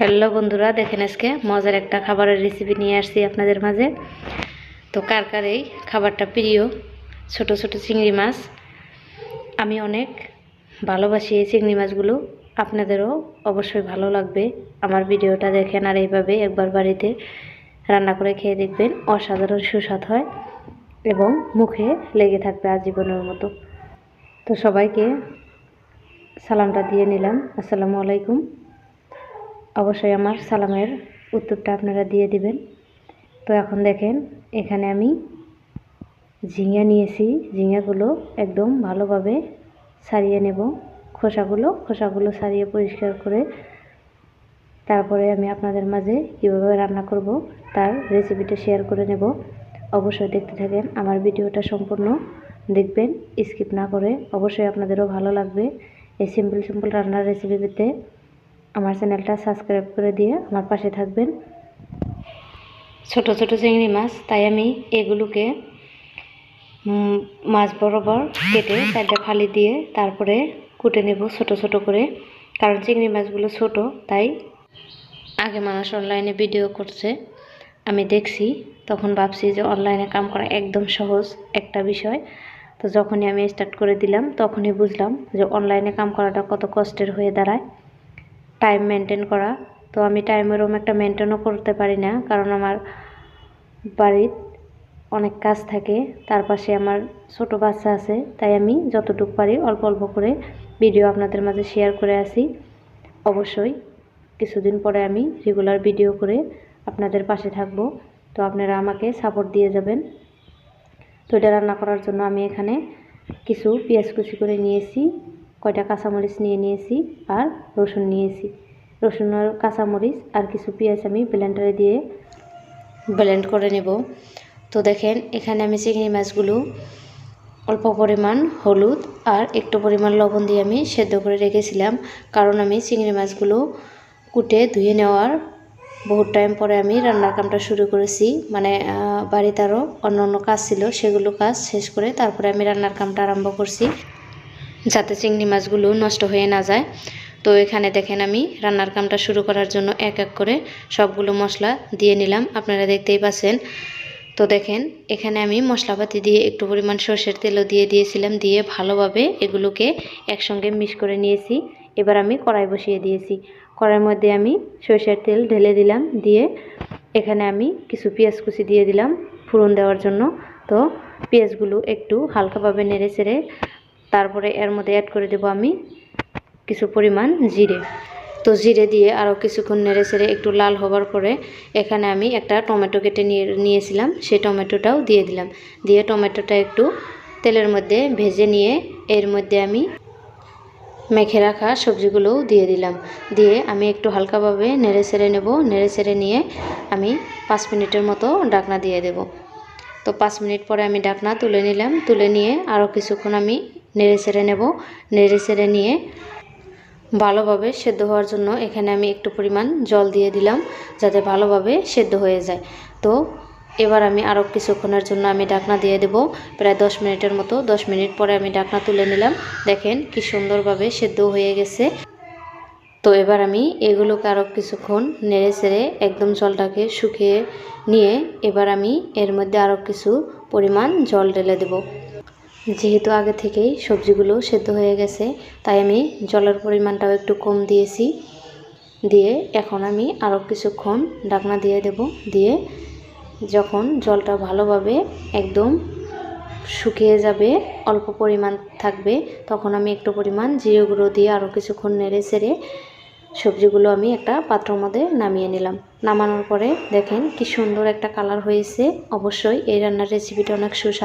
Hello বন্ধুরা, দেখেন আজকে মজার একটা খাবারের রেসিপি নিয়ে আসছি আপনাদের মাঝে। তো কার কার এই খাবারটা প্রিয়? ছোট ছোট চিংড়ি মাছ। আমি অনেক ভালোবাসি এই চিংড়ি মাছগুলো। আপনাদেরও অবশ্যই ভালো লাগবে। আমার ভিডিওটা দেখেন আর এইভাবে একবার বাড়িতে রান্না করে খেয়ে দেখবেন। অসাধারণ সুস্বাদ হয় এবং মুখে লেগে থাকবে আজীবনের মতো। তো সবাইকে সালামটা দিয়ে নিলাম। আসসালামু আলাইকুম। অবশ্যই আমার সালামের উত্তরটা আপনারা দিয়ে দিবেন। তো এখন দেখেন, এখানে আমি ঝিঙা নিয়েছি। ঝিঙাগুলো একদম ভালোভাবে সারিয়ে নেব। খোসাগুলো খোসাগুলো সারিয়ে পরিষ্কার করে তারপরে আমি আপনাদের মাঝে কীভাবে রান্না করব তার রেসিপিটা শেয়ার করে নেব। অবশ্যই দেখতে থাকেন, আমার ভিডিওটা সম্পূর্ণ দেখবেন। স্কিপ না করে অবশ্যই আপনাদেরও ভালো লাগবে। এই সিম্পল সিম্পল রান্নার রেসিপি পেতে আমার চ্যানেলটা সাবস্ক্রাইব করে দিয়ে আমার পাশে থাকবেন। ছোট ছোট চিংড়ি মাছ, তাই আমি এগুলোকে মাছ বরাবর কেটে চারটা ফালি দিয়ে তারপরে কুটে নেব ছোট ছোট করে। কারণ চিংড়ি মাছগুলো ছোট, তাই আগে মানুষ অনলাইনে ভিডিও করছে। আমি দেখছি, তখন ভাবছি যে অনলাইনে কাম করা একদম সহজ একটা বিষয়। তো যখনই আমি স্টার্ট করে দিলাম, তখনই বুঝলাম যে অনলাইনে কাম করাটা কত কষ্টের হয়ে দাঁড়ায়। টাইম মেনটেন করা। তো আমি টাইম ওরম একটা মেনটেনও করতে পারি না, কারণ আমার বাড়ির অনেক কাজ থাকে, তার পাশে আমার ছোট বাচ্চা আছে, তাই আমি যতটুকু পারি অল্প অল্প করে ভিডিও আপনাদের মাঝে শেয়ার করে আসি। অবশ্যই কিছুদিন পরে আমি রেগুলার ভিডিও করে আপনাদের পাশে থাকব, তো আপনারা আমাকে সাপোর্ট দিয়ে যাবেন। তো এটা রান্না করার জন্য আমি এখানে কিছু পেঁয়াজ কুচি করে নিয়েছি। কয়টা কাঁচামরিচ নিয়ে নিয়েছি আর রসুন নিয়েছি। রসুন আর কাঁচামরিচ আর কিছু পেঁয়াজ আমি ব্লেন্ডারে দিয়ে ব্লেন্ড করে নেব। তো দেখেন, এখানে আমি চিংড়ি মাছগুলো অল্প পরিমাণ হলুদ আর একটু পরিমাণ লবণ দিয়ে আমি সেদ্ধ করে রেখেছিলাম। কারণ আমি চিংড়ি মাছগুলো কুটে ধুয়ে নেওয়ার বহুত টাইম পরে আমি রান্নার কামটা শুরু করেছি। মানে বাড়িতে আরও অন্য অন্য কাজ ছিল, সেগুলো কাজ শেষ করে তারপরে আমি রান্নার কামটা আরম্ভ করছি। যাতে চিংড়ি মাছগুলো নষ্ট হয়ে না যায়। তো এখানে দেখেন আমি রান্নার কামটা শুরু করার জন্য এক এক করে সবগুলো মশলা দিয়ে নিলাম। আপনারা দেখতেই পাচ্ছেন। তো দেখেন, এখানে আমি মশলাপাতি দিয়ে একটু পরিমাণ সর্ষের তেলও দিয়ে দিয়েছিলাম, দিয়ে ভালোভাবে এগুলোকে একসঙ্গে মিক্স করে নিয়েছি। এবার আমি কড়াই বসিয়ে দিয়েছি। কড়াইয়ের মধ্যে আমি সর্ষের তেল ঢেলে দিলাম, দিয়ে এখানে আমি কিছু পেঁয়াজ কুচি দিয়ে দিলাম ফোড়ন দেওয়ার জন্য। তো পেঁয়াজগুলো একটু হালকাভাবে নেড়ে চেড়ে তারপরে এর মধ্যে অ্যাড করে দেবো আমি কিছু পরিমাণ জিরে। তো জিরে দিয়ে আরও কিছুক্ষণ নেড়ে চেড়ে একটু লাল হবার পরে এখানে আমি একটা টমেটো কেটে নিয়ে, নিয়েছিলাম, সেই টমেটোটাও দিয়ে দিলাম। দিয়ে টমেটোটা একটু তেলের মধ্যে ভেজে নিয়ে এর মধ্যে আমি মেখে রাখা সবজিগুলোও দিয়ে দিলাম। দিয়ে আমি একটু হালকাভাবে নেড়ে চেড়ে নেব, নেড়ে চেড়ে নিয়ে আমি পাঁচ মিনিটের মতো ডাকনা দিয়ে দেব। তো পাঁচ মিনিট পরে আমি ডাকনা তুলে নিলাম, তুলে নিয়ে আরও কিছুক্ষণ আমি নেড়ে চেড়ে নেব। নেড়ে চেড়ে নিয়ে ভালোভাবে সেদ্ধ হওয়ার জন্য এখানে আমি একটু পরিমাণ জল দিয়ে দিলাম যাতে ভালোভাবে সেদ্ধ হয়ে যায়। তো এবার আমি আরও কিছুক্ষণের জন্য আমি ডাকনা দিয়ে দেব। প্রায় দশ মিনিটের মতো, দশ মিনিট পরে আমি ডাকনা তুলে নিলাম। দেখেন কি সুন্দরভাবে সেদ্ধ হয়ে গেছে। তো এবার আমি এগুলোকে আরও কিছুক্ষণ নেড়ে চেড়ে একদম জলটাকে শুকিয়ে নিয়ে এবার আমি এর মধ্যে আরও কিছু পরিমাণ জল ঢেলে দেব। যেহেতু আগে থেকেই সবজিগুলো সেদ্ধ হয়ে গেছে, তাই আমি জলের পরিমাণটাও একটু কম দিয়েছি। দিয়ে এখন আমি আরও কিছুক্ষণ ডাকনা দিয়ে দেব। দিয়ে যখন জলটা ভালোভাবে একদম শুকিয়ে যাবে, অল্প পরিমাণ থাকবে, তখন আমি একটু পরিমাণ জিরে গুঁড়ো দিয়ে আরও কিছুক্ষণ নেড়ে চেড়ে সবজিগুলো আমি একটা পাত্রের মধ্যে নামিয়ে নিলাম। নামানোর পরে দেখেন কি সুন্দর একটা কালার হয়েছে। অবশ্যই এই রান্নার রেসিপিটা অনেক সুস্বাদু।